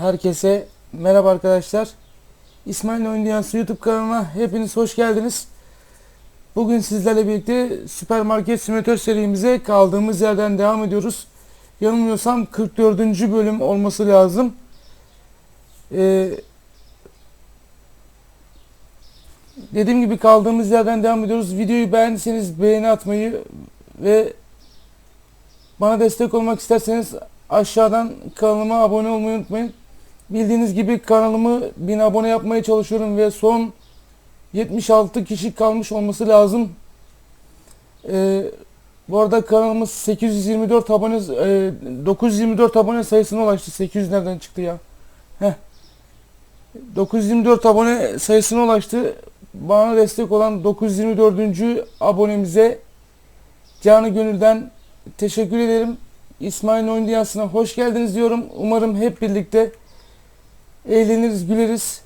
Herkese merhaba arkadaşlar. İsmail Oyun Dünyası YouTube kanalına hepiniz hoş geldiniz. Bugün sizlerle birlikte süpermarket simülatör serimize kaldığımız yerden devam ediyoruz. Yanılmıyorsam 44. bölüm olması lazım. Ee, dediğim gibi kaldığımız yerden devam ediyoruz. Videoyu beğendiyseniz beğeni atmayı ve bana destek olmak isterseniz aşağıdan kanalıma abone olmayı unutmayın. Bildiğiniz gibi kanalımı 1000 abone yapmaya çalışıyorum ve son 76 kişi kalmış olması lazım. Ee, bu arada kanalımız 824 abone e, 924 abone sayısına ulaştı. 800 nereden çıktı ya? Heh. 924 abone sayısına ulaştı. Bana destek olan 924. abonemize canı gönülden teşekkür ederim. İsmail Oyun Dünyası'na hoş geldiniz diyorum. Umarım hep birlikte eğleniriz, güleriz.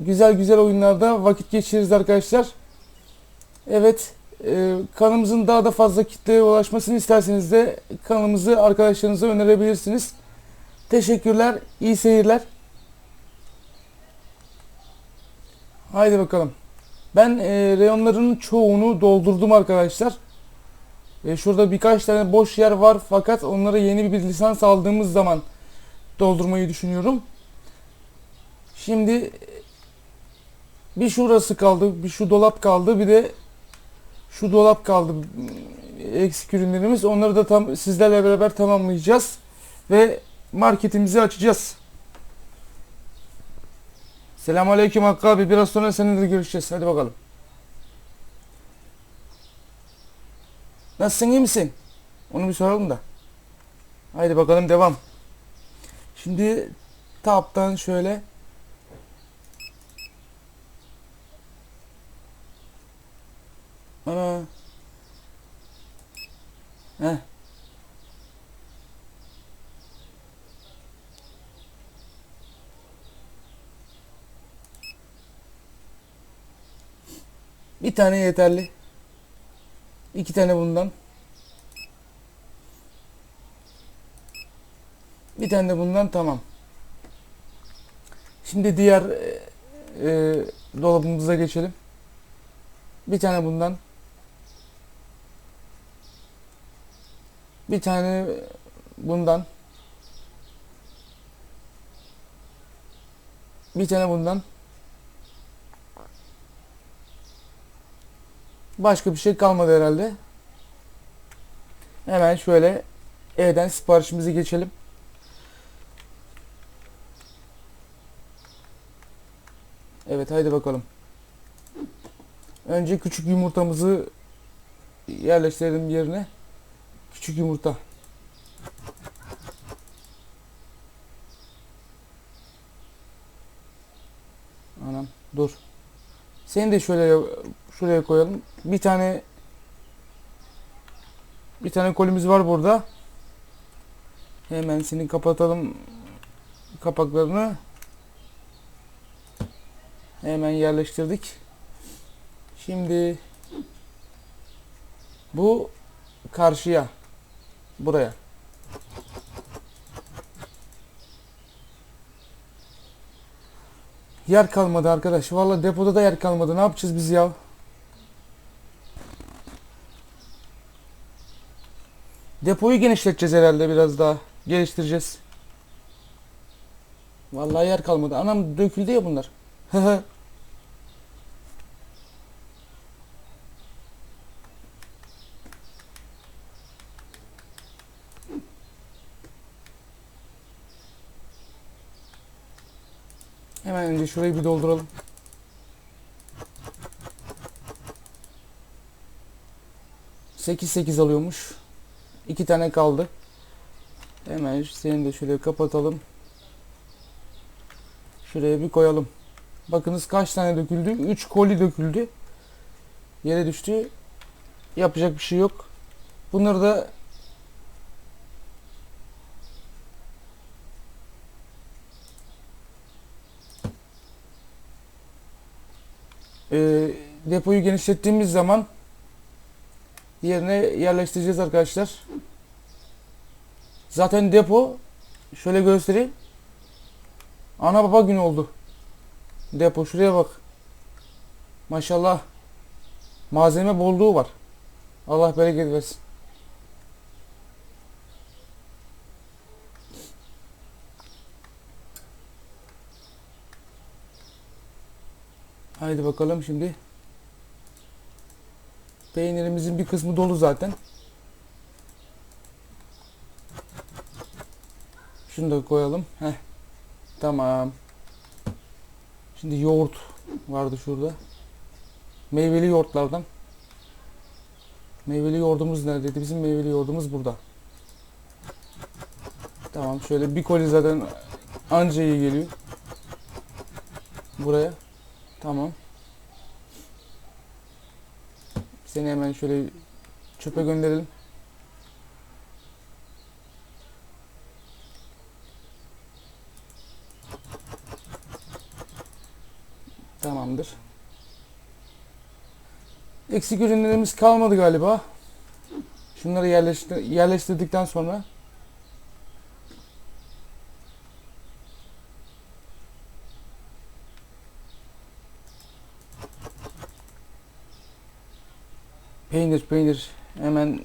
Güzel güzel oyunlarda vakit geçiririz arkadaşlar. Evet, e, kanalımızın daha da fazla kitleye ulaşmasını isterseniz de kanalımızı arkadaşlarınıza önerebilirsiniz. Teşekkürler, iyi seyirler. Haydi bakalım. Ben e, reyonların çoğunu doldurdum arkadaşlar. E, şurada birkaç tane boş yer var fakat onlara yeni bir lisans aldığımız zaman doldurmayı düşünüyorum. Şimdi bir şurası kaldı, bir şu dolap kaldı, bir de şu dolap kaldı eksik ürünlerimiz. Onları da tam sizlerle beraber tamamlayacağız ve marketimizi açacağız. Selamünaleyküm Hakkı abi. Biraz sonra seninle görüşeceğiz. Hadi bakalım. Nasılsın iyi misin? Onu bir soralım da. Haydi bakalım devam. Şimdi taptan şöyle Ana. Heh. Bir tane yeterli. İki tane bundan. Bir tane de bundan tamam. Şimdi diğer e, e, dolabımıza geçelim. Bir tane bundan. Bir tane bundan. Bir tane bundan. Başka bir şey kalmadı herhalde. Hemen şöyle evden siparişimizi geçelim. Evet haydi bakalım. Önce küçük yumurtamızı yerleştirelim yerine. Küçük yumurta. Anam dur. Seni de şöyle şuraya koyalım. Bir tane bir tane kolimiz var burada. Hemen seni kapatalım kapaklarını. Hemen yerleştirdik. Şimdi bu karşıya buraya. Yer kalmadı arkadaş. Vallahi depoda da yer kalmadı. Ne yapacağız biz ya? Depoyu genişleteceğiz herhalde biraz daha. Geliştireceğiz. Vallahi yer kalmadı. Anam döküldü ya bunlar. Hemen önce şurayı bir dolduralım. Sekiz sekiz alıyormuş. İki tane kaldı. Hemen seni de şöyle kapatalım. Şuraya bir koyalım. Bakınız kaç tane döküldü? 3 koli döküldü. Yere düştü. Yapacak bir şey yok. Bunları da e, depoyu genişlettiğimiz zaman yerine yerleştireceğiz arkadaşlar. Zaten depo şöyle göstereyim. Ana baba günü oldu. Depo şuraya bak. Maşallah. Malzeme bolluğu var. Allah bereket versin. Haydi bakalım şimdi. Peynirimizin bir kısmı dolu zaten. Şunu da koyalım. Heh. Tamam. Şimdi yoğurt vardı şurada. Meyveli yoğurtlardan. Meyveli yoğurdumuz neredeydi? Bizim meyveli yoğurdumuz burada. Tamam şöyle bir koli zaten anca iyi geliyor. Buraya. Tamam. Seni hemen şöyle çöpe gönderelim. Tamamdır. Eksik ürünlerimiz kalmadı galiba. Şunları yerleştir yerleştirdikten sonra peynir peynir hemen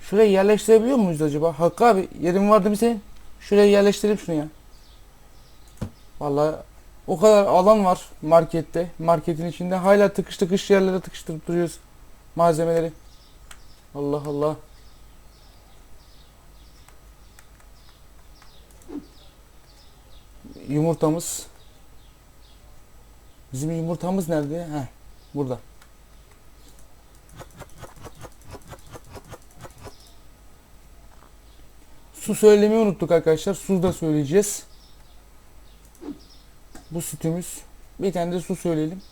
şuraya yerleştirebiliyor muyuz acaba? Hakkı abi yerin vardı bir senin. Şuraya yerleştirelim şunu ya. Vallahi o kadar alan var markette. Marketin içinde hala tıkış tıkış yerlere tıkıştırıp duruyoruz malzemeleri. Allah Allah. Yumurtamız. Bizim yumurtamız nerede? Heh, burada. Su söylemeyi unuttuk arkadaşlar. Su da söyleyeceğiz. Bu sütümüz. Bir tane de su söyleyelim.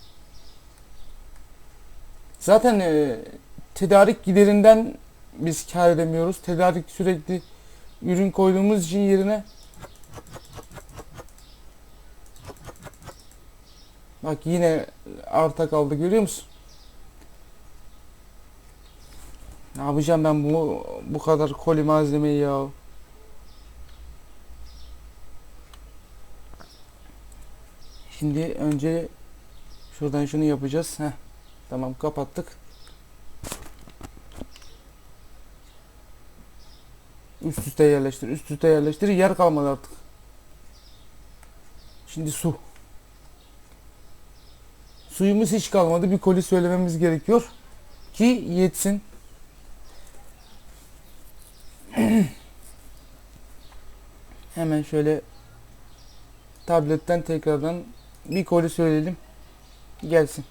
Zaten e, tedarik giderinden biz kar edemiyoruz. Tedarik sürekli ürün koyduğumuz için yerine Bak yine arta kaldı görüyor musun? Ne yapacağım ben bu bu kadar koli malzemeyi ya? Şimdi önce şuradan şunu yapacağız. Heh. Tamam kapattık. Üst üste yerleştir. Üst üste yerleştir. Yer kalmadı artık. Şimdi su. Suyumuz hiç kalmadı. Bir koli söylememiz gerekiyor. Ki yetsin. Hemen şöyle tabletten tekrardan bir koli söyleyelim. Gelsin.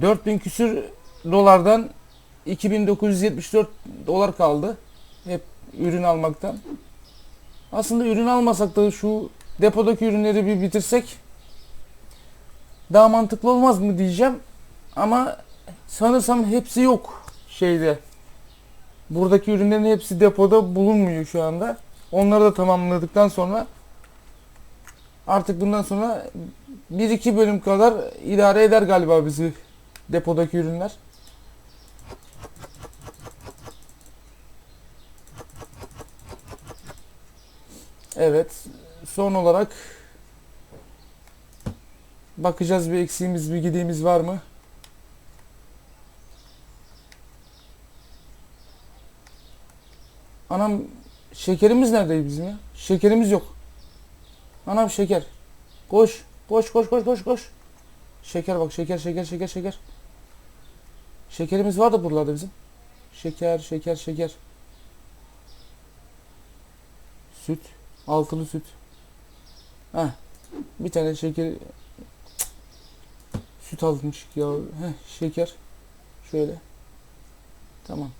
4000 küsür dolardan 2974 dolar kaldı. Hep ürün almaktan. Aslında ürün almasak da şu depodaki ürünleri bir bitirsek daha mantıklı olmaz mı diyeceğim. Ama sanırsam hepsi yok şeyde. Buradaki ürünlerin hepsi depoda bulunmuyor şu anda. Onları da tamamladıktan sonra artık bundan sonra 1-2 bölüm kadar idare eder galiba bizi depodaki ürünler. Evet. Son olarak bakacağız bir eksiğimiz bir gidiğimiz var mı? Anam şekerimiz neredeydi bizim ya? Şekerimiz yok. Anam şeker. Koş. Koş koş koş koş koş. Şeker bak şeker şeker şeker şeker. Şekerimiz var da buralarda bizim. Şeker şeker şeker. Süt. Altılı süt. Heh. Bir tane şeker. Süt almış ya. Heh, şeker. Şöyle. Tamam.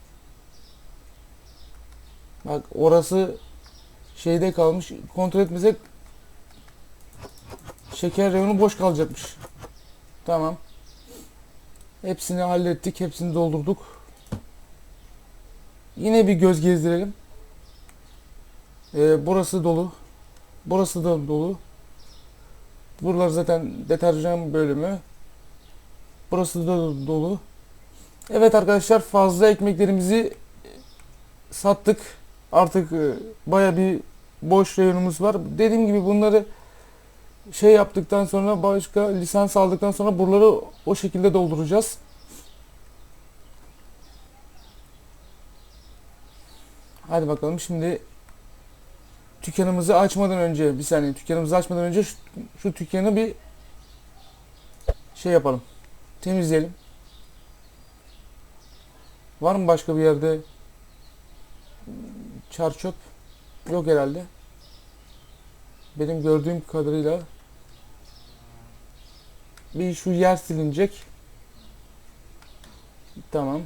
Bak orası şeyde kalmış. Kontrol etmesek şeker reyonu boş kalacakmış. Tamam. Hepsini hallettik. Hepsini doldurduk. Yine bir göz gezdirelim. Ee, burası dolu. Burası da dolu. Buralar zaten deterjan bölümü. Burası da dolu. Evet arkadaşlar fazla ekmeklerimizi sattık. Artık e, baya bir boş reyonumuz var. Dediğim gibi bunları şey yaptıktan sonra başka lisans aldıktan sonra buraları o şekilde dolduracağız. Hadi bakalım şimdi dükkanımızı açmadan önce bir saniye dükkanımızı açmadan önce şu, şu dükkanı bir şey yapalım. Temizleyelim. Var mı başka bir yerde çar? Yok herhalde. Benim gördüğüm kadarıyla bir şu yer silinecek. Tamam.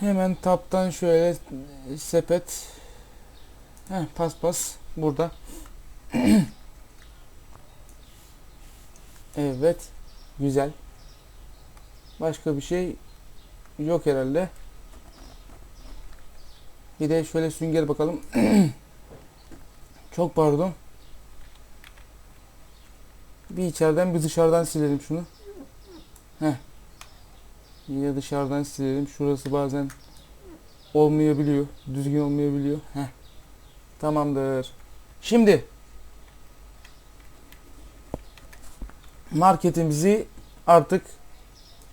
Hemen taptan şöyle sepet. Heh, paspas burada. evet. Güzel. Başka bir şey yok herhalde. Bir de şöyle sünger bakalım. Çok pardon. Bir içeriden bir dışarıdan silelim şunu. Heh. Yine dışarıdan silelim. Şurası bazen olmayabiliyor. Düzgün olmayabiliyor. Heh. Tamamdır. Şimdi marketimizi artık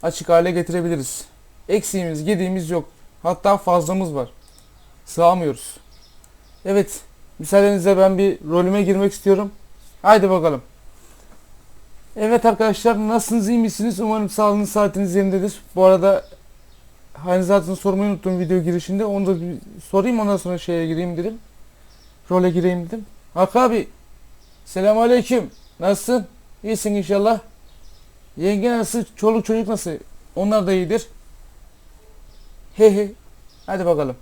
açık hale getirebiliriz. Eksiğimiz, gediğimiz yok. Hatta fazlamız var. Sığamıyoruz. Evet. Müsaadenizle ben bir rolüme girmek istiyorum. Haydi bakalım. Evet arkadaşlar nasılsınız iyi misiniz? Umarım sağlığınız saatiniz yerindedir. Bu arada hani zaten sormayı unuttum video girişinde. Onu da bir sorayım ondan sonra şeye gireyim dedim. Role gireyim dedim. Hakkı abi. Selamun aleyküm. Nasılsın? İyisin inşallah. Yenge nasıl? Çoluk çocuk nasıl? Onlar da iyidir. He he. Hadi bakalım.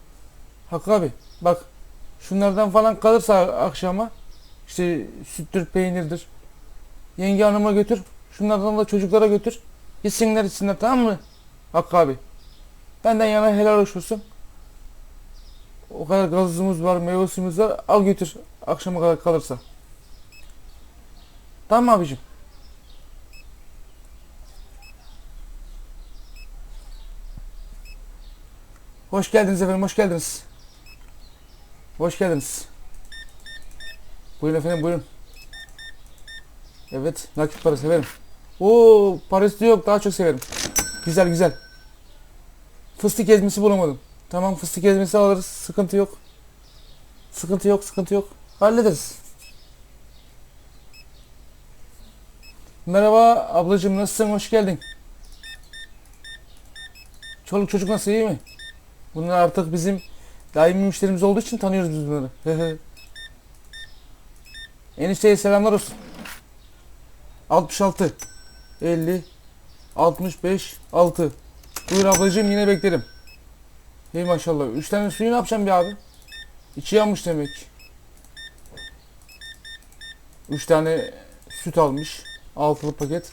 Hakkı abi bak şunlardan falan kalırsa akşama işte süttür peynirdir. Yenge hanıma götür. Şunlardan da çocuklara götür. Yesinler içsinler tamam mı? Hakkı abi. Benden yana helal hoş olsun. O kadar gazımız var, meyve suyumuz var. Al götür akşama kadar kalırsa. Tamam mı abicim? Hoş geldiniz efendim, hoş geldiniz. Hoş geldiniz. Buyurun efendim, buyurun. Evet, nakit para severim. Oo, parası yok, daha çok severim. Güzel güzel. Fıstık ezmesi bulamadım. Tamam, fıstık ezmesi alırız, sıkıntı yok. Sıkıntı yok, sıkıntı yok. Hallederiz. Merhaba ablacığım, nasılsın? Hoş geldin. Çoluk çocuk nasıl, iyi mi? Bunlar artık bizim daimi müşterimiz olduğu için tanıyoruz biz bunları. Enişteye selamlar olsun. 66 50 65 6 Buyur ablacığım yine beklerim. Hey maşallah. 3 tane suyu ne yapacağım bir abi? İçi yanmış demek. 3 tane süt almış. Altılı paket.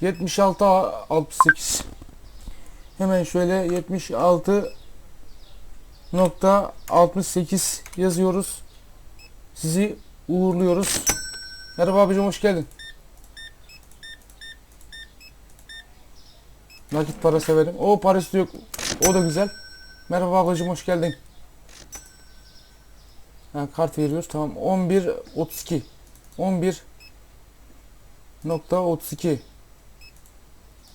76 68 Hemen şöyle 76 nokta 68 yazıyoruz. Sizi uğurluyoruz. Merhaba abicim hoş geldin. Nakit para severim. O parası yok. O da güzel. Merhaba ablacığım hoş geldin. Ha, kart veriyoruz. Tamam. 11 32. 11 nokta 32.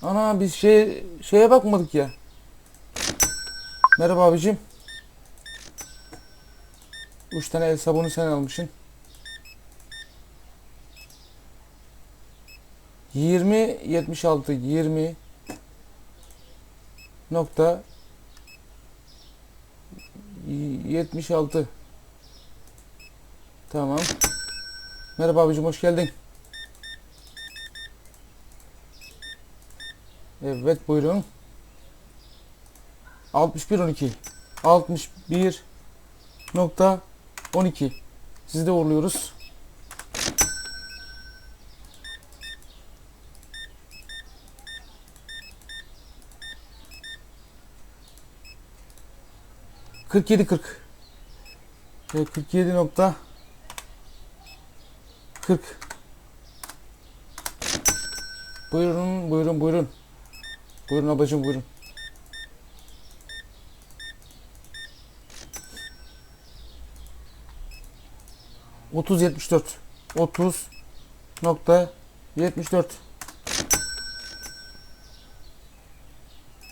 Ana biz şey şeye bakmadık ya. Merhaba abicim. 3 tane el sabunu sen almışsın. 20 76 20 nokta 76 Tamam. Merhaba abicim hoş geldin. Evet buyurun. 61 12 61 nokta 12 Sizi de uğurluyoruz. Kırk yedi kırk. Kırk yedi nokta kırk. Buyurun buyurun buyurun. Buyurun ablacığım buyurun. Otuz yetmiş dört. Otuz nokta yetmiş dört.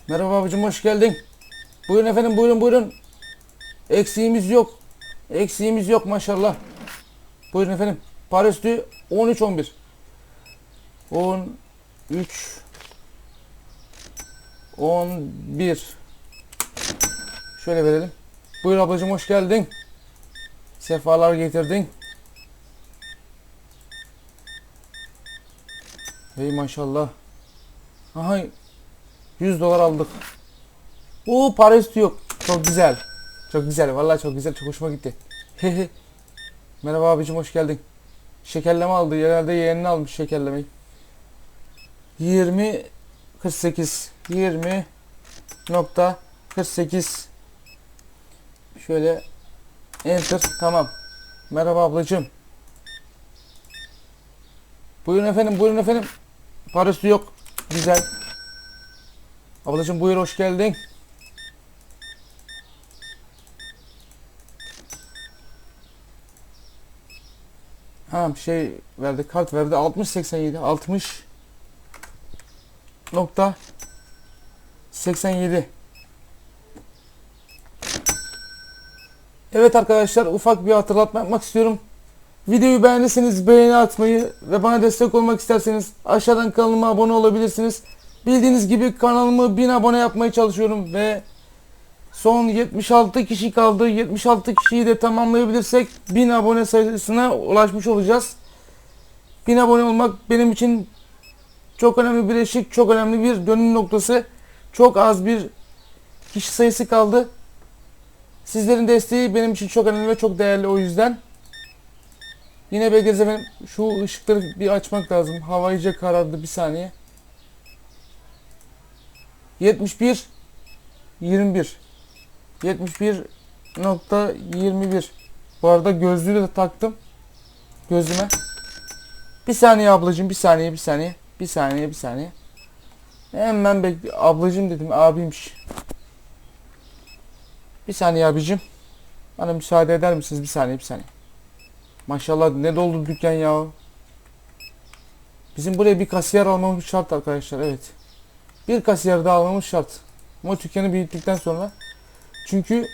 Merhaba abicim hoş geldin. Buyurun efendim buyurun buyurun. Eksiğimiz yok. Eksiğimiz yok maşallah. Buyurun efendim. Para üstü 13 11. 13 11 Şöyle verelim. Buyur ablacığım hoş geldin. Sefalar getirdin. Hey maşallah. Aha 100 dolar aldık. Oo para üstü yok. Çok güzel. Çok güzel. Vallahi çok güzel. Çok hoşuma gitti. Merhaba abicim hoş geldin. Şekerleme aldı. Herhalde yeğenini almış şekerlemeyi. 20 48 20 nokta 48 Şöyle enter tamam. Merhaba ablacığım. Buyurun efendim buyurun efendim. Parası yok. Güzel. Ablacığım buyur hoş geldin. Ha şey verdi kart verdi 60 87 60 nokta 87 Evet arkadaşlar ufak bir hatırlatma yapmak istiyorum. Videoyu beğendiyseniz beğeni atmayı ve bana destek olmak isterseniz aşağıdan kanalıma abone olabilirsiniz. Bildiğiniz gibi kanalımı 1000 abone yapmaya çalışıyorum ve son 76 kişi kaldı. 76 kişiyi de tamamlayabilirsek 1000 abone sayısına ulaşmış olacağız. 1000 abone olmak benim için çok önemli bir eşik, çok önemli bir dönüm noktası. Çok az bir kişi sayısı kaldı. Sizlerin desteği benim için çok önemli ve çok değerli o yüzden. Yine bekleriz efendim. Şu ışıkları bir açmak lazım. Hava iyice karardı bir saniye. 71 21 71 nokta 21 Bu arada gözlüğü de taktım. Gözüme. Bir saniye ablacığım bir saniye bir saniye. Bir saniye bir saniye. Hemen bekle. Ablacığım dedim abiymiş. Bir saniye abicim. Bana müsaade eder misiniz? Bir saniye bir saniye. Maşallah ne doldu dükkan ya. Bizim buraya bir kasiyer almamız şart arkadaşlar. Evet. Bir kasiyer daha almamız şart. Ama dükkanı büyüttükten sonra. Çünkü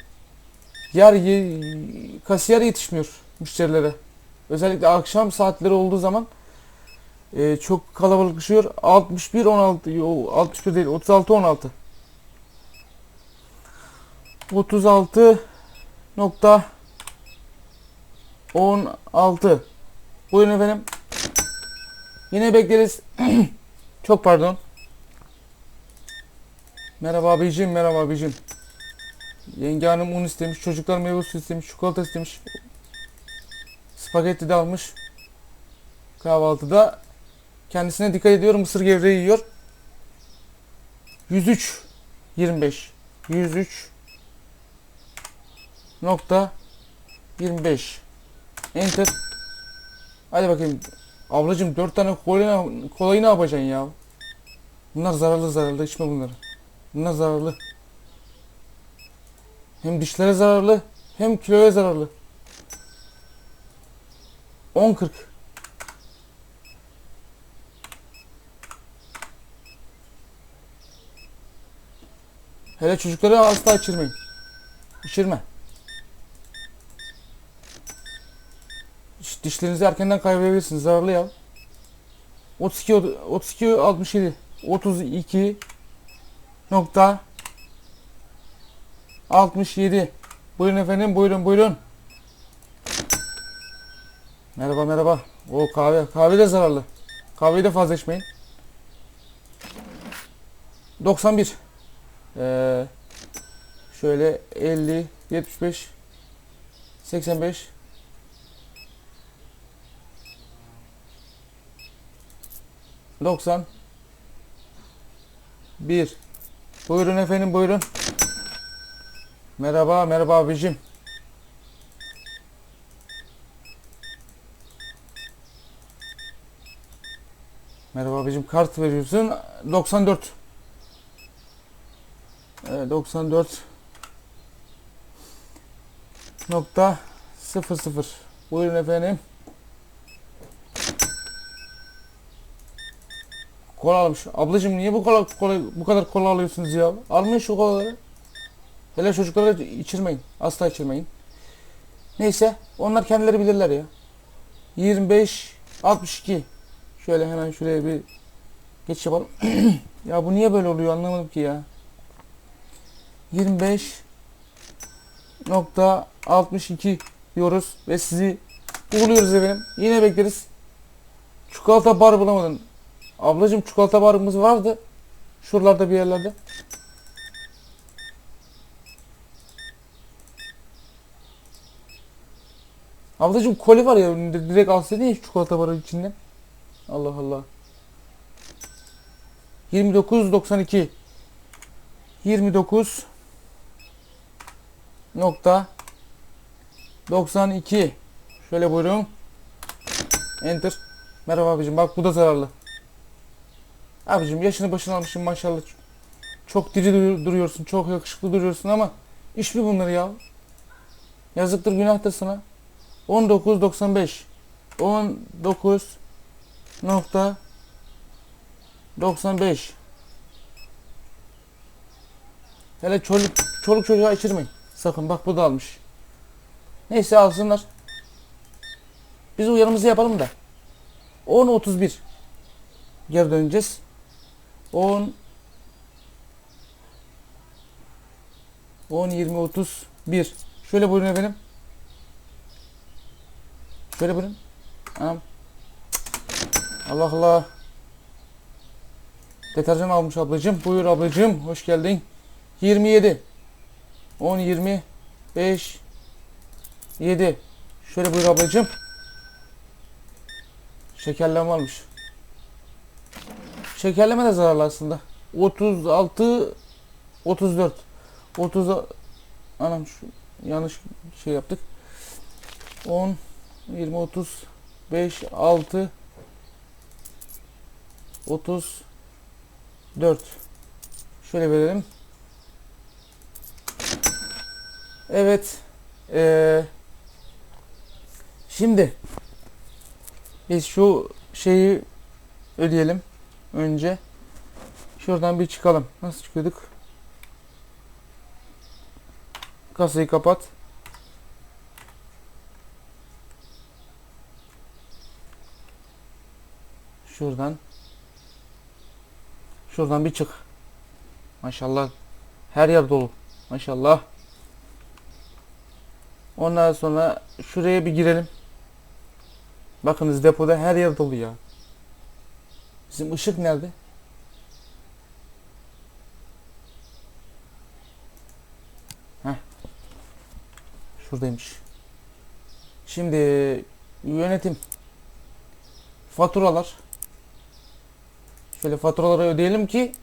yer ye, kasiyer yetişmiyor müşterilere. Özellikle akşam saatleri olduğu zaman e, çok kalabalıklaşıyor. 61 16 yo, 61 değil 36 16. 36 nokta 16 Buyurun efendim. Yine bekleriz. Çok pardon. Merhaba abicim, merhaba abicim. Yenge hanım un istemiş, çocuklar meyve suyu istemiş, çikolata istemiş. Spagetti de almış. Kahvaltıda kendisine dikkat ediyorum. Mısır gevreği yiyor. 103 25 103 nokta 25 enter hadi bakayım. Ablacım 4 tane kolayı, kolayı ne yapacaksın ya? Bunlar zararlı zararlı. İçme bunları. Bunlar zararlı. Hem dişlere zararlı hem kiloya zararlı. 10.40 Hele çocukları asla içirmeyin. İçirme. Dişlerinizi erkenden kaybedebilirsiniz. Zararlı ya. 32 32 67 32 nokta 67 Buyurun efendim buyurun buyurun. Merhaba merhaba. O kahve. Kahve de zararlı. Kahveyi de fazla içmeyin. 91 ee, şöyle 50 75 85 90 1 Buyurun efendim buyurun. Merhaba merhaba abicim. Merhaba abicim kart veriyorsun 94 Evet, 94 nokta 00 Buyurun efendim. Kola almış. Ablacığım niye bu kola, kola bu kadar kola alıyorsunuz ya? Almayın şu kolaları. Hele çocuklara içirmeyin. Asla içirmeyin. Neyse onlar kendileri bilirler ya. 25 62 Şöyle hemen şuraya bir geç yapalım. ya bu niye böyle oluyor anlamadım ki ya. 25 nokta 62 diyoruz ve sizi uğurluyoruz efendim. Yine bekleriz. Çikolata bar bulamadın. Ablacım çikolata barımız vardı. Şuralarda bir yerlerde. Ablacım koli var ya önünde direkt alsaydın ya çikolata barı içinden. Allah Allah. 29.92 29 nokta 92 Şöyle buyurun. Enter. Merhaba abicim bak bu da zararlı. Abicim yaşını başına almışsın maşallah. Çok diri dur- duruyorsun, çok yakışıklı duruyorsun ama iş mi bunları ya? Yazıktır günahtır sana. 19.95 19 nokta 95 Hele çoluk, çoluk çocuğa içirmeyin. Sakın bak bu da almış. Neyse alsınlar. Biz uyarımızı yapalım da. 10.31 Geri döneceğiz. 10 10 20 31 Şöyle buyurun efendim. Şöyle buyurun. Anam. Allah Allah. Deterjan almış ablacığım. Buyur ablacığım. Hoş geldin. 27 10 20 5 7 Şöyle buyur ablacığım. Şekerleme almış. Şekerleme de zararlı aslında. 36 34 30 Anam şu yanlış şey yaptık. 10 20 30 5 6 30 4 Şöyle verelim. Evet. Ee, şimdi biz şu şeyi ödeyelim önce. Şuradan bir çıkalım. Nasıl çıkıyorduk? Kasayı kapat. Şuradan. Şuradan bir çık. Maşallah. Her yer dolu. Maşallah. Ondan sonra şuraya bir girelim. Bakınız depoda her yer dolu ya. Bizim ışık nerede? Heh. Şuradaymış. Şimdi yönetim. Faturalar. Şöyle faturaları ödeyelim ki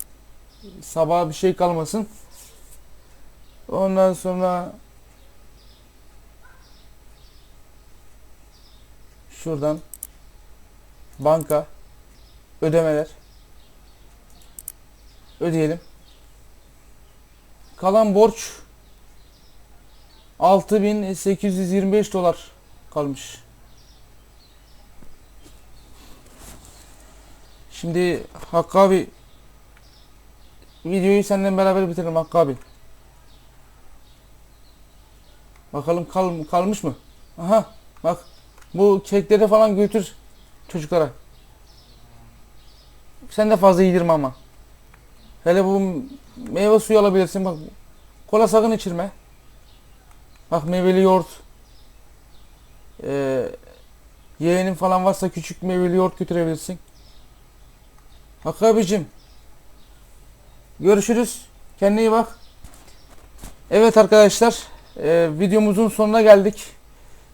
sabah bir şey kalmasın. Ondan sonra şuradan banka ödemeler ödeyelim. Kalan borç 6825 dolar kalmış. Şimdi Hakkı abi videoyu senden beraber bitirelim Hakkı abi. Bakalım kal, kalmış mı? Aha bak bu kekleri falan götür çocuklara. Sen de fazla yedirme ama. Hele bu meyve suyu alabilirsin bak. Kola sakın içirme. Bak meyveli yoğurt. Ee, yeğenin falan varsa küçük meyveli yoğurt götürebilirsin. Hakkı abicim. Görüşürüz. Kendine iyi bak. Evet arkadaşlar. e, videomuzun sonuna geldik.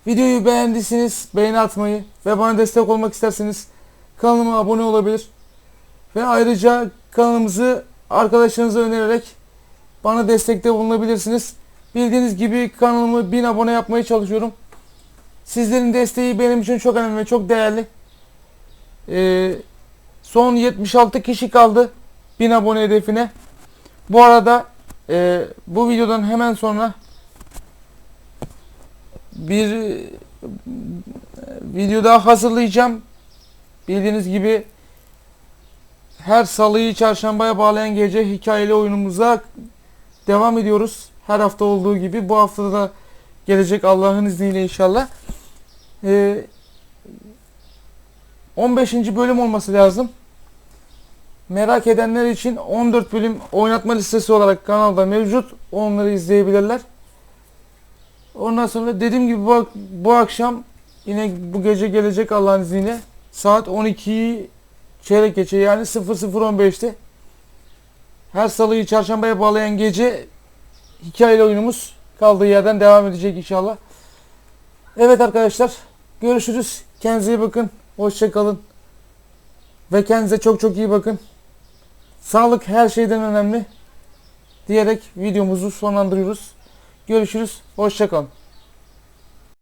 Videoyu beğendiyseniz beğeni atmayı ve bana destek olmak isterseniz kanalıma abone olabilir. Ve ayrıca kanalımızı arkadaşlarınıza önererek bana destekte bulunabilirsiniz. Bildiğiniz gibi kanalımı 1000 abone yapmaya çalışıyorum. Sizlerin desteği benim için çok önemli ve çok değerli. Ee, son 76 kişi kaldı 1000 abone hedefine. Bu arada Ee, bu videodan hemen sonra bir e, video daha hazırlayacağım. Bildiğiniz gibi her salıyı çarşambaya bağlayan gece hikayeli oyunumuza devam ediyoruz. Her hafta olduğu gibi bu haftada da gelecek Allah'ın izniyle inşallah. Ee, 15. bölüm olması lazım. Merak edenler için 14 bölüm oynatma listesi olarak kanalda mevcut. Onları izleyebilirler. Ondan sonra dediğim gibi bu, bu akşam yine bu gece gelecek Allah'ın izniyle saat 12'yi çeyrek geçe yani 00.15'te her salıyı çarşambaya bağlayan gece hikayeli oyunumuz kaldığı yerden devam edecek inşallah. Evet arkadaşlar görüşürüz. Kendinize iyi bakın. Hoşçakalın. Ve kendinize çok çok iyi bakın. Sağlık her şeyden önemli diyerek videomuzu sonlandırıyoruz. Görüşürüz. Hoşçakalın.